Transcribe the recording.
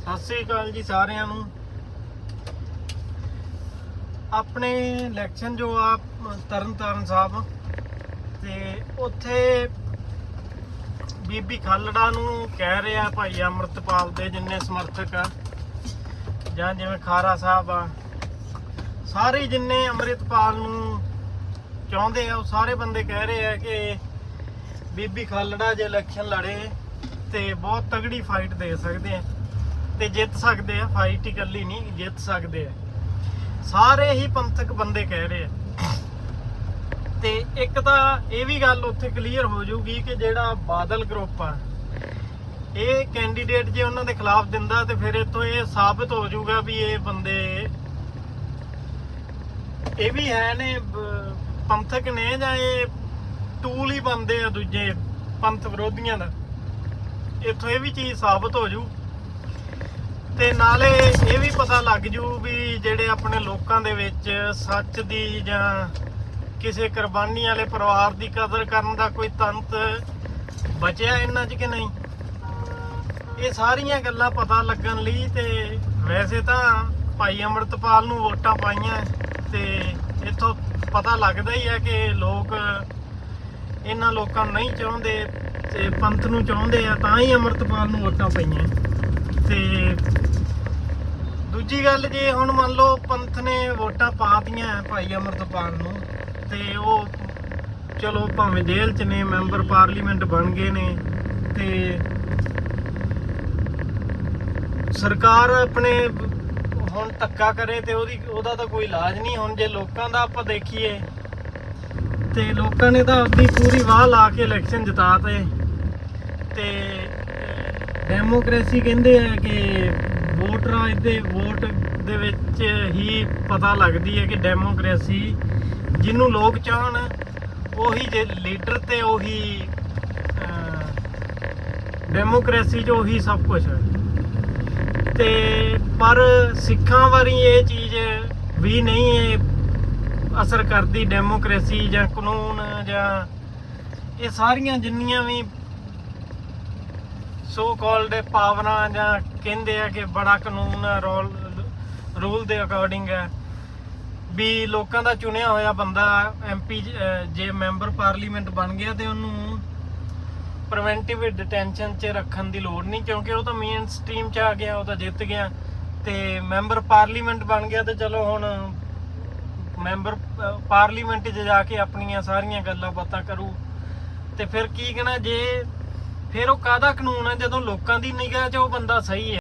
ਸਤਿ ਸ੍ਰੀ ਅਕਾਲ ਜੀ ਸਾਰਿਆਂ ਨੂੰ। ਆਪਣੇ ਇਲੈਕਸ਼ਨ ਜੋ ਆ ਤਰਨ ਤਾਰਨ ਸਾਹਿਬ ਤੇ ਉੱਥੇ ਬੀਬੀ ਖਾਲੜਾ ਨੂੰ ਕਹਿ ਰਿਹਾ ਭਾਈ ਅਮਰਤਪਾਲ ਦੇ ਜਿੰਨੇ ਸਮਰਥਕ ਆ, ਜਾਂ ਜਿਵੇਂ ਖਾਰਾ ਸਾਹਿਬ ਆ, ਸਾਰੇ ਜਿੰਨੇ ਅਮਰਿਤਪਾਲ ਨੂੰ ਚਾਹੁੰਦੇ ਆ, ਉਹ ਸਾਰੇ ਬੰਦੇ ਕਹਿ ਰਹੇ ਆ ਕਿ ਬੀਬੀ ਖਾਲੜਾ ਜੇ ਇਲੈਕਸ਼ਨ ਲੜੇ ਤੇ ਬਹੁਤ ਤਗੜੀ ਫਾਈਟ ਦੇ ਸਕਦੇ ਆ। ਤੇ ਜਿੱਤ ਸਕਦੇ ਆ ਫਾਈਟ ਇਕੱਲੀ ਨਹੀਂ, ਜਿੱਤ ਸਕਦੇ ਆ। ਸਾਰੇ ਹੀ ਪੰਥਕ ਬੰਦੇ ਕਹਿ ਰਹੇ ਆ। ਤੇ ਇੱਕ ਤਾਂ ਇਹ ਵੀ ਗੱਲ ਉੱਥੇ ਕਲੀਅਰ ਹੋ ਜਾਊਗੀ ਕਿ ਜਿਹੜਾ ਬਾਦਲ ਗਰੁੱਪ ਆ, ਇਹ ਕੈਂਡੀਡੇਟ ਜੇ ਉਹਨਾਂ ਦੇ ਖਿਲਾਫ ਦਿੰਦਾ ਤੇ ਫਿਰ ਇਤੋਂ ਇਹ ਸਾਬਤ ਹੋ ਜਾਊਗਾ ਵੀ ਇਹ ਬੰਦੇ ਇਹ ਵੀ ਹੈ ਨੇ ਪੰਥਕ ਨੇ ਜਾਂ ਇਹ ਟੂਲ ਹੀ ਬੰਦੇ ਆ ਦੂਜੇ ਪੰਥ ਵਿਰੋਧੀਆਂ ਦਾ। ਇਥੋਂ ਇਹ ਵੀ ਚੀਜ਼ ਸਾਬਤ ਹੋ ਜੂ ਤੇ ਨਾਲੇ ਇਹ ਵੀ ਪਤਾ ਲੱਗ ਜੂ ਵੀ ਜਿਹੜੇ ਆਪਣੇ ਲੋਕਾਂ ਦੇ ਵਿੱਚ ਸੱਚ ਦੀ ਜਾਂ ਕਿਸੇ ਕੁਰਬਾਨੀ ਵਾਲੇ ਪਰਿਵਾਰ ਦੀ ਕਦਰ ਕਰਨ ਦਾ ਕੋਈ ਤੰਤ ਬਚਿਆ ਇਹਨਾਂ 'ਚ ਕਿ ਨਹੀਂ? ਇਹ ਸਾਰੀਆਂ ਗੱਲਾਂ ਪਤਾ ਲੱਗਣ ਲਈ ਤੇ ਵੈਸੇ ਤਾਂ ਭਾਈ ਅਮਰਤਪਾਲ ਨੂੰ ਵੋਟਾਂ ਪਾਈਆਂ ਤੇ ਇੱਥੋਂ ਪਤਾ ਲੱਗਦਾ ਹੀ ਹੈ ਕਿ ਲੋਕ ਇਹਨਾਂ ਲੋਕਾਂ ਨੂੰ ਨਹੀਂ ਚਾਹੁੰਦੇ ਤੇ ਪੰਥ ਨੂੰ ਚਾਹੁੰਦੇ ਆ, ਤਾਂ ਹੀ ਅਮਰਤਪਾਲ ਨੂੰ ਵੋਟਾਂ ਪਈਆਂ। ਦੂਜੀ ਗੱਲ ਜੇ ਹੁਣ ਮੰਨ ਲਓ ਪੰਥ ਨੇ ਵੋਟਾਂ ਪਾਤੀਆਂ ਭਾਈ ਅਮਰਤਪਾਲ ਨੂੰ, ਤੇ ਉਹ ਚਲੋ ਭਾਵੇਂ ਜੇਲ੍ਹ 'ਚ ਨੇ, ਮੈਂਬਰ ਪਾਰਲੀਮੈਂਟ ਬਣ ਗਏ ਨੇ, ਤੇ ਸਰਕਾਰ ਆਪਣੇ ਹੁਣ ਧੱਕਾ ਕਰੇ ਤੇ ਉਹਦੀ, ਉਹਦਾ ਤਾਂ ਕੋਈ ਇਲਾਜ ਨਹੀਂ, ਹੁਣ ਜੇ ਲੋਕਾਂ ਦਾ ਆਪਾਂ ਦੇਖੀਏ, ਤੇ ਲੋਕਾਂ ਨੇ ਤਾਂ ਆਪਦੀ ਪੂਰੀ ਵਾਹ ਲਾ ਕੇ ਇਲੈਕਸ਼ਨ ਜਿਤਾਤੇ, ਤੇ ਡੈਮੋਕ੍ਰੇਸੀ ਕਹਿੰਦੇ ਆ ਕਿ ਵੋਟ ਰਾਜ ਦੇ ਵੋਟ ਦੇ ਵਿੱਚ ਹੀ ਪਤਾ ਲੱਗਦੀ ਹੈ ਕਿ ਡੈਮੋਕ੍ਰੇਸੀ ਜਿਹਨੂੰ ਲੋਕ ਚਾਹਣ, ਉਹੀ ਜੇ ਲੀਡਰ ਤੇ ਉਹੀ ਡੈਮੋਕ੍ਰੇਸੀ 'ਚ ਉਹੀ ਸਭ ਕੁਝ ਹੈ। ਤੇ ਪਰ ਸਿੱਖਾਂ ਵਾਰੀ ਇਹ ਚੀਜ਼ ਵੀ ਨਹੀਂ ਇਹ ਅਸਰ ਕਰਦੀ ਡੈਮੋਕ੍ਰੇਸੀ ਜਾਂ ਕਾਨੂੰਨ ਜਾਂ ਇਹ ਸਾਰੀਆਂ ਜਿੰਨੀਆਂ ਵੀ ਸੋ ਕਾਲਡ ਪਾਵਰਾਂ ਜਾਂ ਕਹਿੰਦੇ ਆ ਕਿ ਬੜਾ ਕਾਨੂੰਨ ਰੋਲ, ਰੂਲ ਦੇ ਅਕੋਰਡਿੰਗ ਹੈ। ਵੀ ਲੋਕਾਂ ਦਾ ਚੁਣਿਆ ਹੋਇਆ ਬੰਦਾ ਐਮਪੀ ਜੇ ਮੈਂਬਰ ਪਾਰਲੀਮੈਂਟ ਬਣ ਗਿਆ ਤੇ ਉਹਨੂੰ ਪ੍ਰੀਵੈਂਟਿਵ ਡਿਟੈਂਸ਼ਨ 'ਚ ਰੱਖਣ ਦੀ ਲੋੜ ਨਹੀਂ, ਕਿਉਂਕਿ ਉਹ ਤਾਂ ਮੇਨ ਸਟ੍ਰੀਮ 'ਚ ਆ ਗਿਆ, ਉਹ ਤਾਂ ਜਿੱਤ ਗਿਆ। ਤੇ ਮੈਂਬਰ ਪਾਰਲੀਮੈਂਟ ਬਣ ਗਿਆ ਤੇ ਚਲੋ ਹੁਣ ਮੈਂਬਰ ਪਾਰਲੀਮੈਂਟ 'ਚ ਜਾ ਕੇ ਆਪਣੀਆਂ ਸਾਰੀਆਂ ਗੱਲਾਂ ਬਾਤਾਂ ਕਰੂ। ਤੇ ਫਿਰ ਕੀ ਕਹਿਣਾ, ਜੇ ਫਿਰ ਉਹ ਕਾਹਦਾ ਕਾਨੂੰਨ ਹੈ? ਜਦੋਂ ਲੋਕਾਂ ਦੀ ਨਿਗਾਹ 'ਚ ਉਹ ਬੰਦਾ ਸਹੀ ਹੈ।